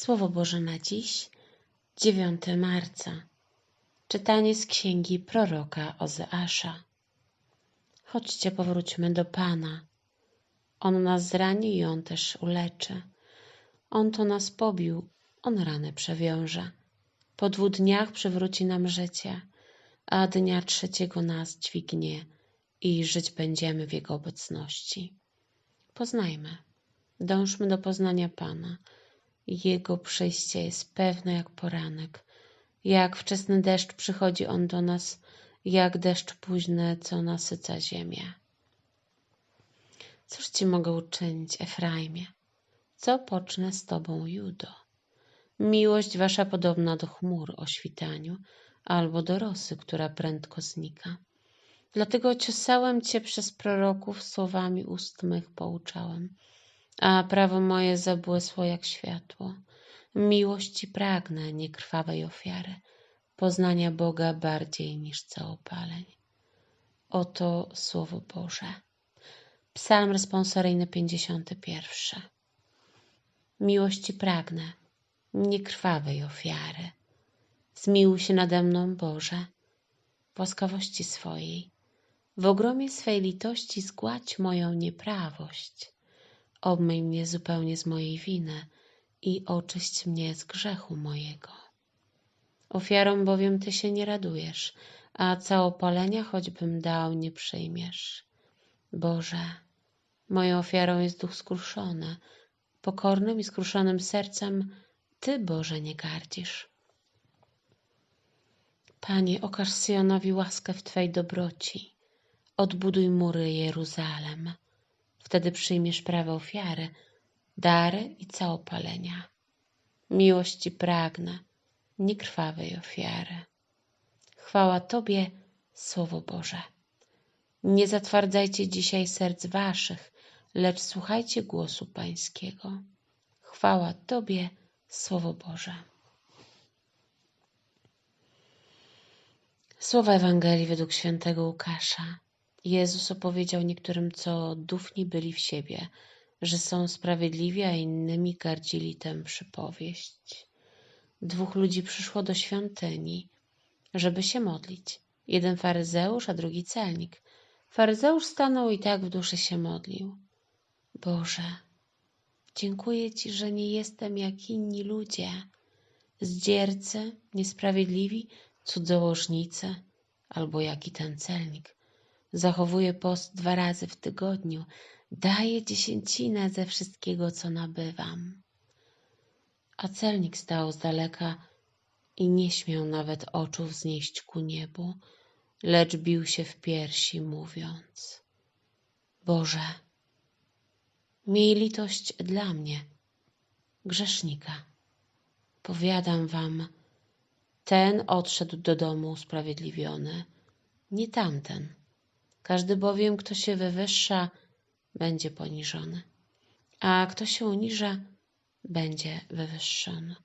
Słowo Boże na dziś, 9 marca. Czytanie z księgi proroka Ozeasza. Chodźcie, powróćmy do Pana. On nas zrani i On też uleczy. On to nas pobił, On rany przewiąże. Po dwóch dniach przywróci nam życie, a dnia trzeciego nas dźwignie i żyć będziemy w Jego obecności. Poznajmy, dążmy do poznania Pana. Jego przyjście jest pewne jak poranek. Jak wczesny deszcz przychodzi on do nas, jak deszcz późny, co nasyca ziemię. Cóż ci mogę uczynić, Efraimie? Co pocznę z tobą, Judo? Miłość wasza podobna do chmur o świtaniu, albo do rosy, która prędko znika. Dlatego ciosałem cię przez proroków, słowami ust mych pouczałem a prawo moje zabłysło jak światło. Miłości pragnę, nie krwawej ofiary, poznania Boga bardziej niż całopaleń. Oto Słowo Boże. Psalm responsoryjny 51. Miłości pragnę, nie krwawej ofiary. Zmiłuj się nade mną, Boże, w łaskawości swojej. W ogromie swej litości zgładź moją nieprawość obmyj mnie zupełnie z mojej winy i oczyść mnie z grzechu mojego. Ofiarą bowiem Ty się nie radujesz, a całopalenia choćbym dał nie przyjmiesz. Boże, moją ofiarą jest duch skruszony, pokornym i skruszonym sercem Ty, Boże, nie gardzisz. Panie, okaż Syjonowi łaskę w Twej dobroci, odbuduj mury Jeruzalem Wtedy przyjmiesz prawo ofiary, dary i całopalenia. Miłości pragnę, nie krwawej ofiary. Chwała Tobie, Słowo Boże. Nie zatwardzajcie dzisiaj serc waszych, lecz słuchajcie głosu Pańskiego. Chwała Tobie, Słowo Boże. Słowa Ewangelii według świętego Łukasza. Jezus opowiedział niektórym, co dufni byli w siebie, że są sprawiedliwi, a innymi gardzili tę przypowieść. Dwóch ludzi przyszło do świątyni, żeby się modlić. Jeden faryzeusz, a drugi celnik. Faryzeusz stanął i tak w duszy się modlił. Boże, dziękuję Ci, że nie jestem jak inni ludzie, zdziercy, niesprawiedliwi, cudzołożnicy, albo jaki ten celnik Zachowuję post dwa razy w tygodniu. Daję dziesięcinę ze wszystkiego, co nabywam. A celnik stał z daleka i nie śmiał nawet oczu wznieść ku niebu, lecz bił się w piersi, mówiąc: Boże, miej litość dla mnie, grzesznika. Powiadam wam, ten odszedł do domu usprawiedliwiony, nie tamten. Każdy bowiem, kto się wywyższa, będzie poniżony, a kto się uniża, będzie wywyższony.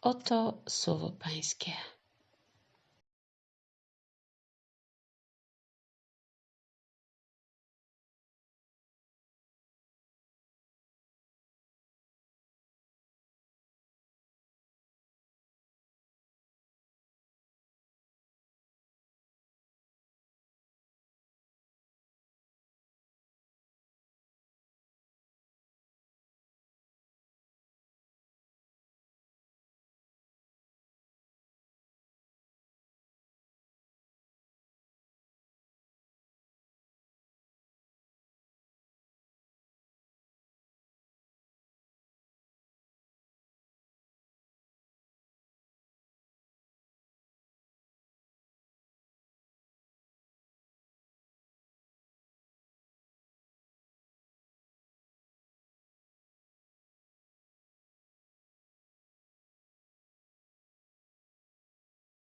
Oto słowo Pańskie.